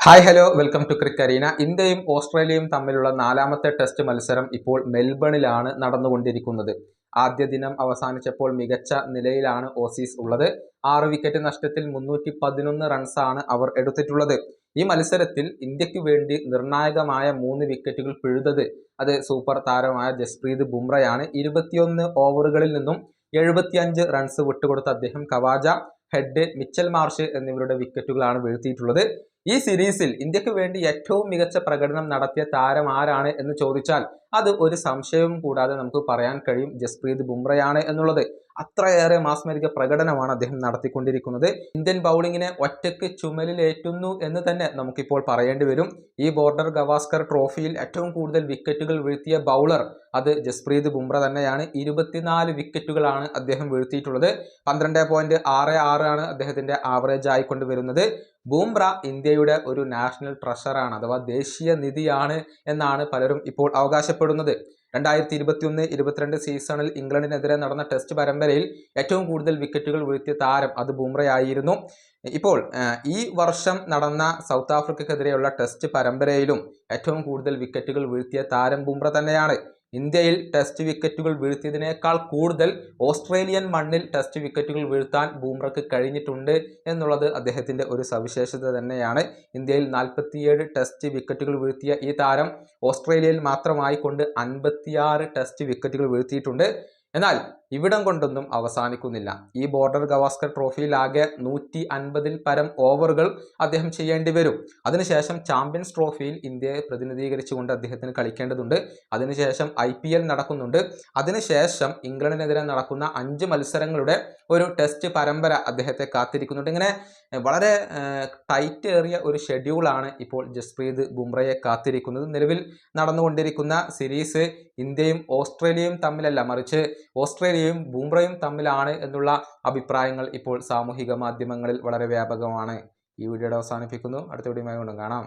Hi hello welcome to crick arena ഇന്ത്യയും ഓസ്ട്രേലിയയും തമ്മിലുള്ള നാലാമത്തെ ടെസ്റ്റ് മത്സരം ഇപ്പോൾ മെൽബണിലാണ് നടന്നുകൊണ്ടിരിക്കുന്നത്. ആദ്യ ദിനം അവസാനിച്ചപ്പോൾ മികച്ച നിലയിലാണ് ഓസീസ് ഉള്ളത്. ആറ് വിക്കറ്റ് നഷ്ടത്തിൽ മുന്നൂറ്റി പതിനൊന്ന് റൺസാണ് അവർ എടുത്തിട്ടുള്ളത്. ഈ മത്സരത്തിൽ ഇന്ത്യയ്ക്ക് വേണ്ടി നിർണായകമായ മൂന്ന് വിക്കറ്റുകൾ പിഴുതത് അത് സൂപ്പർ താരമായ ജസ്പ്രീത് ബുംറയാണ്. ഇരുപത്തിയൊന്ന് ഓവറുകളിൽ നിന്നും എഴുപത്തിയഞ്ച് റൺസ് വിട്ടുകൊടുത്ത അദ്ദേഹം കവാജ ഹെഡ് മിച്ചൽ മാർഷ് എന്നിവരുടെ വിക്കറ്റുകളാണ് വീഴ്ത്തിയിട്ടുള്ളത്. ഈ സീരീസിൽ ഇന്ത്യയ്ക്ക് വേണ്ടി ഏറ്റവും മികച്ച പ്രകടനം നടത്തിയ താരം ആരാണ് എന്ന് ചോദിച്ചാൽ അത് ഒരു സംശയവും കൂടാതെ നമുക്ക് പറയാൻ കഴിയും. ജസ്പ്രീത് ബുംറയാണ് എന്നുള്ളത്. അത്രയേറെ മാസ്മരിക പ്രകടനമാണ് അദ്ദേഹം നടത്തിക്കൊണ്ടിരിക്കുന്നത്. ഇന്ത്യൻ ബൗളിങ്ങിനെ ഒറ്റയ്ക്ക് ചുമലിലേറ്റുന്നു എന്ന് തന്നെ നമുക്കിപ്പോൾ പറയേണ്ടി വരും. ഈ ബോർഡർ ഗവാസ്കർ ട്രോഫിയിൽ ഏറ്റവും കൂടുതൽ വിക്കറ്റുകൾ വീഴ്ത്തിയ ബൗളർ അത് ജസ്പ്രീത് ബുംറ തന്നെയാണ്. ഇരുപത്തിനാല് വിക്കറ്റുകളാണ് അദ്ദേഹം വീഴ്ത്തിയിട്ടുള്ളത്. പന്ത്രണ്ട് പോയിന്റ് ആറ് ആറാണ് അദ്ദേഹത്തിന്റെ ആവറേജ് ആയിക്കൊണ്ട് വരുന്നത്. ബൂംറ ഇന്ത്യയുടെ ഒരു നാഷണൽ ട്രഷറാണ് അഥവാ ദേശീയ നിധിയാണ് എന്നാണ് പലരും ഇപ്പോൾ അവകാശപ്പെടുന്നത്. രണ്ടായിരത്തി ഇരുപത്തിയൊന്ന് ഇരുപത്തിരണ്ട് സീസണിൽ ഇംഗ്ലണ്ടിനെതിരെ നടന്ന ടെസ്റ്റ് പരമ്പരയിൽ ഏറ്റവും കൂടുതൽ വിക്കറ്റുകൾ വീഴ്ത്തിയ താരം അത് ബൂംറയായിരുന്നു. ഇപ്പോൾ ഈ വർഷം നടന്ന സൗത്ത് ആഫ്രിക്കക്കെതിരെയുള്ള ടെസ്റ്റ് പരമ്പരയിലും ഏറ്റവും കൂടുതൽ വിക്കറ്റുകൾ വീഴ്ത്തിയ താരം ബൂംറ തന്നെയാണ്. ഇന്ത്യയിൽ ടെസ്റ്റ് വിക്കറ്റുകൾ വീഴ്ത്തിയതിനേക്കാൾ കൂടുതൽ ഓസ്ട്രേലിയൻ മണ്ണിൽ ടെസ്റ്റ് വിക്കറ്റുകൾ വീഴ്ത്താൻ ബൂംറയ്ക്ക് കഴിഞ്ഞിട്ടുണ്ട് എന്നുള്ളത് അദ്ദേഹത്തിന്റെ ഒരു സവിശേഷത തന്നെയാണ്. ഇന്ത്യയിൽ നാൽപ്പത്തിയേഴ് ടെസ്റ്റ് വിക്കറ്റുകൾ വീഴ്ത്തിയ ഈ താരം ഓസ്ട്രേലിയയിൽ മാത്രമായി കൊണ്ട് അൻപത്തിയാറ് ടെസ്റ്റ് വിക്കറ്റുകൾ വീഴ്ത്തിയിട്ടുണ്ട്. എന്നാൽ ഇവിടം കൊണ്ടൊന്നും അവസാനിക്കുന്നില്ല. ഈ ബോർഡർ ഗവാസ്കർ ട്രോഫിയിൽ ആകെ നൂറ്റി അൻപതിൽ പരം ഓവറുകൾ അദ്ദേഹം ചെയ്യേണ്ടി വരും. അതിനുശേഷം ചാമ്പ്യൻസ് ട്രോഫിയിൽ ഇന്ത്യയെ പ്രതിനിധീകരിച്ചുകൊണ്ട് അദ്ദേഹത്തിന് കളിക്കേണ്ടതുണ്ട്. അതിനുശേഷം ഐ പി എൽ നടക്കുന്നുണ്ട്. അതിനുശേഷം ഇംഗ്ലണ്ടിനെതിരെ നടക്കുന്ന അഞ്ച് മത്സരങ്ങളുടെ ഒരു ടെസ്റ്റ് പരമ്പര അദ്ദേഹത്തെ കാത്തിരിക്കുന്നുണ്ട്. ഇങ്ങനെ വളരെ ടൈറ്റ് ഏറിയ ഒരു ഷെഡ്യൂളാണ് ഇപ്പോൾ ജസ്പ്രീത് ബുംറയെ കാത്തിരിക്കുന്നത്. നിലവിൽ നടന്നുകൊണ്ടിരിക്കുന്ന സീരീസ് ഇന്ത്യയും ഓസ്ട്രേലിയയും തമ്മിലല്ല മറിച്ച് ഓസ്ട്രേലിയയും ബൂംറയും തമ്മിലാണ് എന്നുള്ള അഭിപ്രായങ്ങൾ ഇപ്പോൾ സാമൂഹിക മാധ്യമങ്ങളിൽ വളരെ വ്യാപകമാണ്. ഈ വീഡിയോയുടെ അവസാനിപ്പിക്കുന്നു. അടുത്ത വീഡിയോയുമായി കാണാം.